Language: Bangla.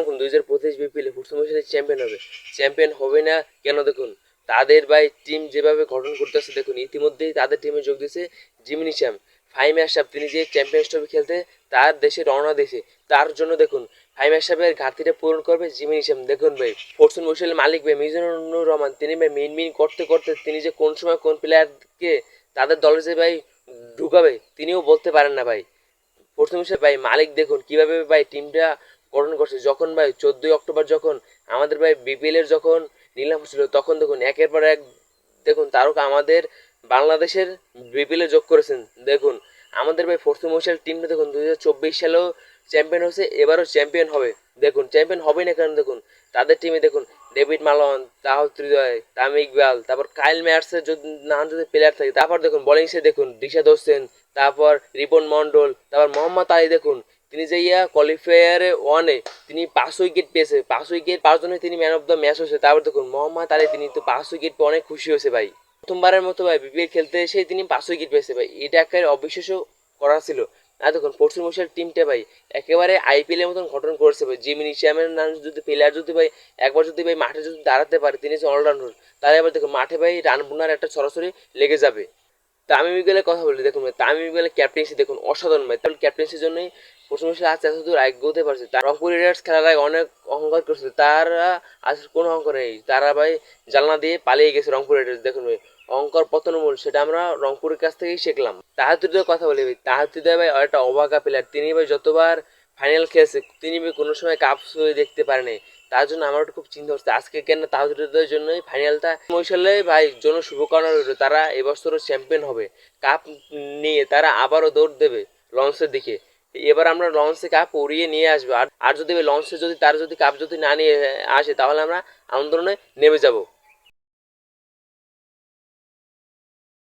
দেখুন দুই হাজার পঁচিশ বিপিএল ফুটসল মহিলা চ্যাম্পিয়ন হবে। চ্যাম্পিয়ন হবে না কেন দেখুন? তাদের ভাই টিম যেভাবে গঠন করতেছে, দেখুন, ইতিমধ্যেই তাদের টিমে যোগ দিয়েছে জিমিনি শ্যাম ফাইম আশরাফ তিনি যে চ্যাম্পিয়ন্স ট্রফি খেলতে, তার দেশে রওনা দিয়েছে। তার জন্য দেখুন ফাইম আশরাফের ঘাটতিটা পূরণ করবে জিমিনি শ্যাম দেখুন ভাই ফোর্সন মহিলার মালিক ভাই মিজানুর রহমান, তিনি ভাই মিন মিন করতে করতে তিনি যে কোন সময় কোন প্লেয়ারকে তাদের দলে যে ভাই ঢুকাবে, তিনিও বলতে পারেন না ভাই। প্রথম হিসেবে ভাই মালিক, দেখুন, কীভাবে ভাই টিমটা গঠন করছে যখন ভাই চোদ্দই অক্টোবর যখন আমাদের ভাই বিপিএল এর যখন নিলাম ছিল, তখন দেখুন একের পর এক দেখুন তারকা আমাদের বাংলাদেশের বিপিএল যোগ করেছেন। দেখুন আমাদের ভাই ফোর্থ মহিষাল টিমটা দেখুন দু হাজার চব্বিশ সালেও চ্যাম্পিয়ন হয়েছে, এবারও চ্যাম্পিয়ন হবে। দেখুন চ্যাম্পিয়ন হবেই না কারণ দেখুন? তাদের টিমে দেখুন ডেভিড মালন তাহত ত্রিদয়, তামিম ইকবাল, তারপর কাইল ম্যাটসের যদি নানান যদি প্লেয়ার থাকে, তারপর দেখুন বোলিংসে দেখুন রিশাদ হোসেন তারপর রিপন মন্ডল তারপর মোহাম্মদ আলী দেখুন। তিনি যে ইয়া কোয়ালিফায়ারে ওয়ানে তিনি পাঁচ উইকেট পেয়েছে। পাঁচ উইকেট পাওয়ার জন্য তিনি ম্যান অফ দ্য ম্যাচ হয়েছে। তারপর দেখুন, মোহাম্মদ আলী, তিনি তো পাঁচ উইকেট পেয়ে অনেক খুশি হয়েছে ভাই। প্রথমবারের মতো ভাই বিপিএল খেলতে এসে তিনি পাঁচ উইকেট পেয়েছে ভাই। এটা একটা অবিশ্বাস্য করা ছিল। আর দেখুন পশ্চিম মশার টিমটা ভাই, একেবারে আইপিএল এর মতন গঠন করেছে ভাই। জিমিনি শ্যামের নাম যদি প্লেয়ার যদি ভাই, একবার যদি ভাই মাঠে যদি দাঁড়াতে পারে, তিনি যে অলরাউন্ডার তাহলে এবার দেখুন, মাঠে ভাই রান বোনার একটা সরাসরি লেগে যাবে। তামিম ইকবালের কথা বলি, দেখুন ভাই, তামিম ইকবালের ক্যাপ্টেন্সি দেখুন অসাধারণ ভাই। তাহলে ক্যাপ্টেন্সির জন্যই প্রথম মশাই আজ এত দূর আগে হতে পারছে। তার রংপুর রেডার্স খেলার আগে অনেক অহংকার করছিল তারা আজ কোনো অহংকার নেই। তারা ভাই জানলা দিয়ে পালিয়ে গেছে রংপুর রেডার্স দেখুন ভাই। অহংকার পতনমূল, সেটা আমরা রংপুরের কাছ থেকেই শিখলাম। তাহাতুদের কথা বলি ভাই তাহাতুদের ভাই একটা অবাকা প্লেয়ার তিনি ভাই যতবার ফাইনাল খেলেছে, তিনি ভাই কোনো সময় কাপ দেখতে পারেনি। তার জন্য আমার একটু খুব চিন্তা হচ্ছে আজকে কেন তাহাদের জন্যই ফাইনালটা? মহিশালে ভাই, জন্য শুভকামনা রইল। তারা এবছরও চ্যাম্পিয়ন হবে। কাপ নিয়ে তারা আবারও দৌড় দেবে লঞ্চের দিকে। এবার আমরা লঞ্চে কাপ উড়িয়ে নিয়ে আসব। আর আর যদি লঞ্চে যদি, তার যদি কাপ যদি না নিয়ে আসে, তাহলে আমরা আন্দোলনে নেমে যাব।